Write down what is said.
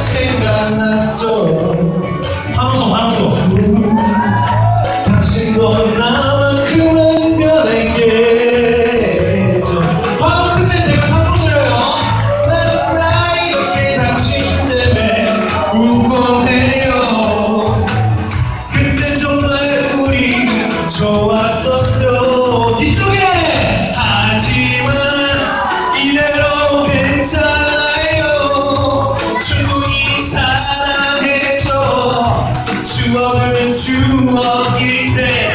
생각났죠 황소 황소 당신도 나. you all get there.